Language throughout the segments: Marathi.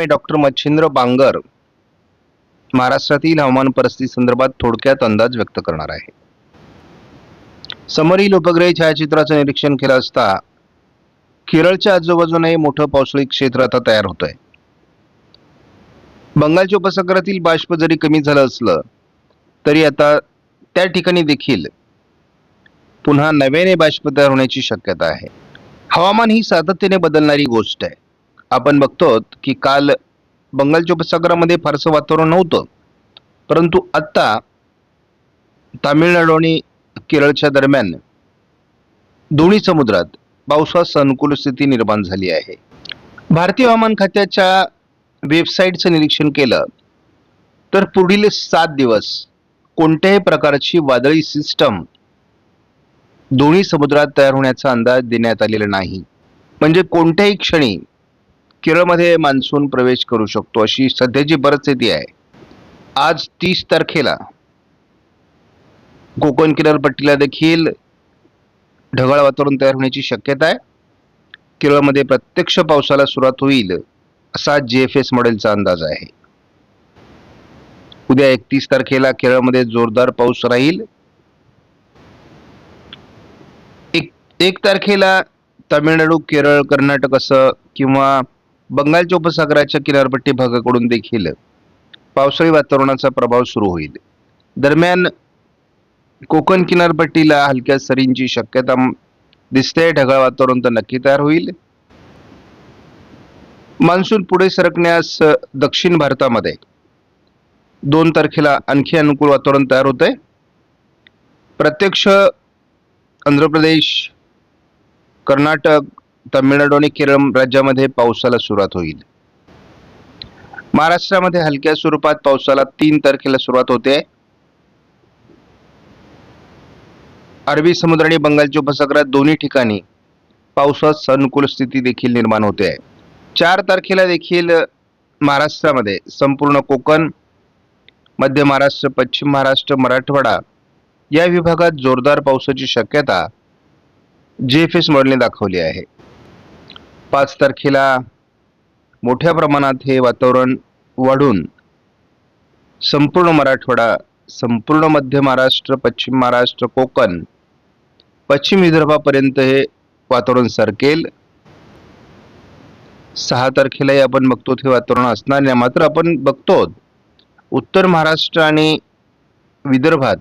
मी डॉक्टर मच्छिंद्र बांगर महाराष्ट्रातील हवामान परिस्थिती संदर्भात थोडक्यात अंदाज व्यक्त करणार आहे. समोरील उपग्रही छायाचित्राचं निरीक्षण केलं असता केरळच्या आजूबाजूने मोठं पावसाळी क्षेत्र आता तयार होत आहे बंगालच्या उपसागरातील बाष्प जरी कमी झालं असलं तरी आता त्या ठिकाणी देखील पुन्हा नव्याने बाष्प तयार होण्याची शक्यता आहे. हवामान ही सातत्याने बदलणारी गोष्ट आहे. आपण बघतो की काल बंगालच्या उपसागरामध्ये फारसं वातावरण नव्हतं. परंतु आत्ता तामिळनाडू आणि केरळच्या दरम्यान दोन्ही समुद्रात पावसास अनुकूल स्थिती निर्माण झाली आहे. भारतीय हवामान खात्याच्या वेबसाईटचं निरीक्षण केलं तर पुढील सात दिवस कोणत्याही प्रकारची वादळी सिस्टम दोन्ही समुद्रात तयार होण्याचा अंदाज देण्यात आलेला नाही. म्हणजे कोणत्याही क्षणी केरळमध्ये मान्सून प्रवेश करू शकतो अशी सध्याची परिस्थिती आहे. आज तीस तारखेला कोकण किनारपट्टीला देखील ढगाळ वातावरण तयार होण्याची शक्यता आहे. केरळमध्ये प्रत्यक्ष पावसाला सुरुवात होईल असा जे एफ एस मॉडेलचा अंदाज आहे. उद्या एकतीस तारखेला केरळमध्ये जोरदार पाऊस राहील. एक एक तारखेला तामिळनाडू केरळ कर्नाटक असं किंवा बंगालच्या उपसागराच्या किनारपट्टी भागाकडून देखील पावसाळी वातावरणाचा प्रभाव सुरू होईल. दरम्यान कोकण किनारपट्टीला हलक्या सरींची शक्यता दिसते. ढगाळ वातावरण तर नक्की तयार होईल. मान्सून पुढे सरकण्यास दक्षिण भारतामध्ये दोन तारखेला आणखी अनुकूल वातावरण तयार होत. आहे प्रत्यक्ष आंध्र प्रदेश कर्नाटक तामिळनाडू आणि केरळ राज्यामध्ये पावसाला सुरुवात होईल. महाराष्ट्रामध्ये हलक्या स्वरूपात पावसाला तीन तारखेला सुरुवात होते. अरबी समुद्र आणि बंगालच्या उपसागरात दोन्ही ठिकाणी पावसास अनुकूल स्थिती देखील निर्माण होते. आहे चार तारखेला देखील महाराष्ट्रामध्ये संपूर्ण कोकण मध्य महाराष्ट्र पश्चिम महाराष्ट्र मराठवाडा या विभागात जोरदार पावसाची शक्यता जे एफ एस मॉडेलने दाखवली आहे. पाच तारखेला मोठ्या प्रमाणात हे वातावरण वाढून संपूर्ण मराठवाडा संपूर्ण मध्य महाराष्ट्र पश्चिम महाराष्ट्र कोकण पश्चिम विदर्भापर्यंत हे वातावरण सरकेल. सहा तारखेलाही आपण बघतो हे वातावरण असणार नाही. मात्र आपण बघतो उत्तर महाराष्ट्र आणि विदर्भात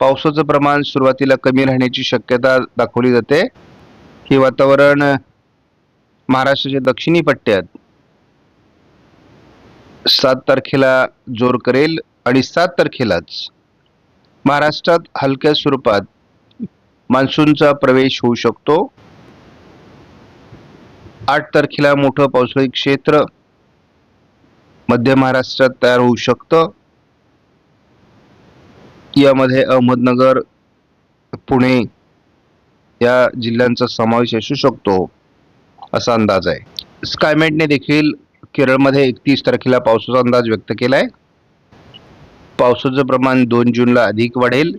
पावसाचं प्रमाण सुरुवातीला कमी राहण्याची शक्यता दाखवली जाते. हे वातावरण महाराष्ट्राच्या दक्षिणी पट्ट्यात सात तारखेला जोर करेल आणि सात तारखेलाच महाराष्ट्रात हलक्या स्वरूपात मान्सूनचा प्रवेश होऊ शकतो. आठ तारखेला मोठं पावसाळी क्षेत्र मध्य महाराष्ट्रात तयार होऊ शकतं. यामध्ये अहमदनगर पुणे या जिल्ह्यांचा समावेश असू शकतो. असा अंदाज आहे. स्कायमेटने देखील केरळमध्ये एकतीस तारखेला पावसाचा अंदाज व्यक्त केला आहे पावसाचं प्रमाण दोन जूनला अधिक वाढेल.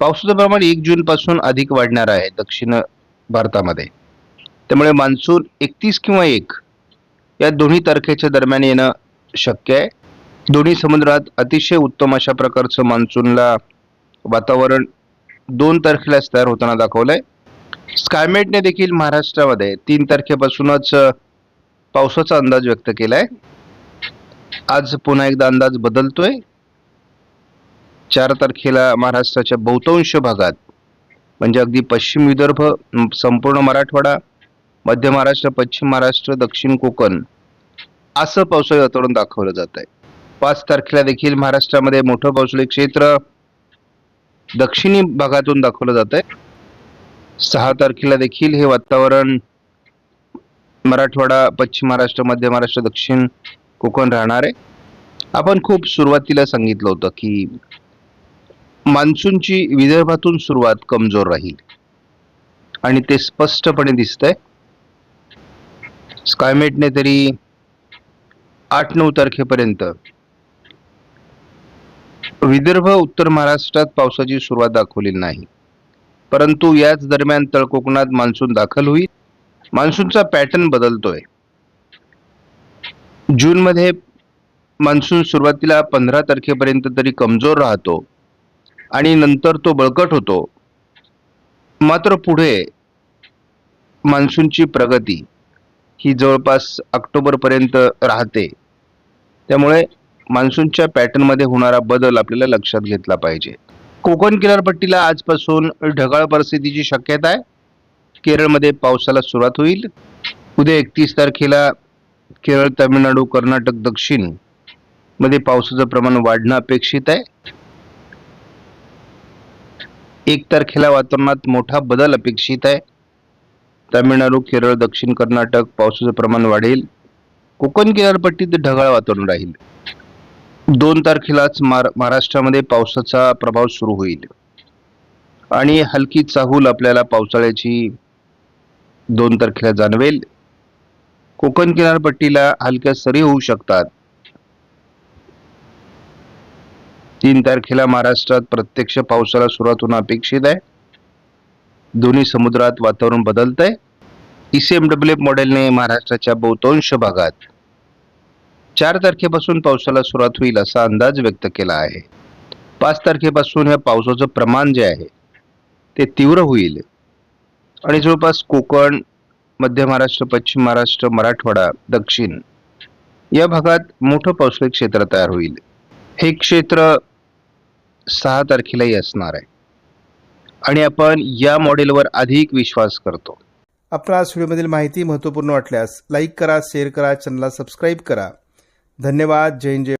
पावसाचं प्रमाण एक जून पासून अधिक वाढणार आहे दक्षिण भारतामध्ये. त्यामुळे मान्सून एकतीस किंवा एक या दोन्ही तारखेच्या दरम्यान येणं शक्य आहे. दोन्ही समुद्रात अतिशय उत्तम अशा प्रकारचं मान्सूनला वातावरण दोन तारखेलाच तयार होताना दाखवलंय. स्कायमेटने देखील महाराष्ट्रामध्ये तीन तारखेपासूनच पावसाचा अंदाज व्यक्त केलाय. आज पुन्हा एकदा अंदाज बदलतोय. चार तारखेला महाराष्ट्राच्या बहुतांश भागात म्हणजे अगदी पश्चिम विदर्भ संपूर्ण मराठवाडा मध्य महाराष्ट्र पश्चिम महाराष्ट्र दक्षिण कोकण असं पावसाळी वातावरण दाखवलं जात आहे पाच तारखेला देखील महाराष्ट्रामध्ये मोठं पावसाळी क्षेत्र दक्षिणी भागातून दाखवलं जात आहे सहा तारखेला देखील हे वातावरण मराठवाडा पश्चिम महाराष्ट्र मध्य महाराष्ट्र दक्षिण कोकण राहणार आहे. आपण खूप सुरुवातीला सांगितलं होतं की मान्सूनची विदर्भातून सुरुवात कमजोर राहील. आणि ते स्पष्टपणे दिसतंय. स्कायमेटने तरी आठ नऊ तारखेपर्यंत विदर्भ उत्तर महाराष्ट्रात पावसाची सुरुवात दाखवलेली नाही. परंतु याच दरम्यान तळकोकणात मान्सून दाखल होईल. मान्सूनचा पॅटर्न बदलतोय. जूनमध्ये मान्सून सुरुवातीला पंधरा तारखेपर्यंत तरी कमजोर राहतो आणि नंतर तो बळकट होतो. मात्र पुढे मान्सूनची प्रगती ही जवळपास ऑक्टोबरपर्यंत राहते. त्यामुळे मान्सूनच्या पॅटर्नमध्ये होणारा बदल आपल्याला लक्षात घेतला पाहिजे. कोकण किनारपट्टीला आजपासून ढगाळ परिस्थितीची शक्यता आहे. केरळमध्ये पावसाला सुरुवात होईल. उद्या एकतीस तारखेला केरळ तामिळनाडू कर्नाटक दक्षिणमध्ये पावसाचं प्रमाण वाढणं अपेक्षित आहे. एक तारखेला वातावरणात मोठा बदल अपेक्षित आहे. तामिळनाडू केरळ दक्षिण कर्नाटक पावसाचं प्रमाण वाढेल. कोकण किनारपट्टीत ढगाळ वातावरण राहील. दोन तारखेलाच मार महाराष्ट्रामध्ये पावसाचा प्रभाव सुरू होईल. आणि हलकी चाहूल आपल्याला पावसाळ्याची दोन तारखेला जाणवेल. कोकण किनारपट्टीला हलक्या सरी होऊ शकतात. तीन तारखेला महाराष्ट्रात प्रत्यक्ष पावसाला सुरुवात होणं अपेक्षित आहे. दोन्ही समुद्रात वातावरण बदलत आहे ई सी एम डब्ल्यू मॉडेलने महाराष्ट्राच्या बहुतांश भागात चार तारखेपासून पावसाला सुरुवात होईल असा अंदाज व्यक्त केला आहे. पाच तारखेपासून या पावसाचं प्रमाण जे आहे ते तीव्र होईल. आणि जवळपास कोकण मध्य महाराष्ट्र पश्चिम महाराष्ट्र मराठवाडा दक्षिण या भागात मोठं पावसाळी क्षेत्र तयार होईल. हे क्षेत्र सहा तारखेलाही असणार आहे. आणि आपण या मॉडेलवर अधिक विश्वास करतो. आपणास व्हिडिओमधील माहिती महत्त्वपूर्ण वाटल्यास लाईक करा शेअर करा चॅनलला सबस्क्राईब करा. धन्यवाद जय जय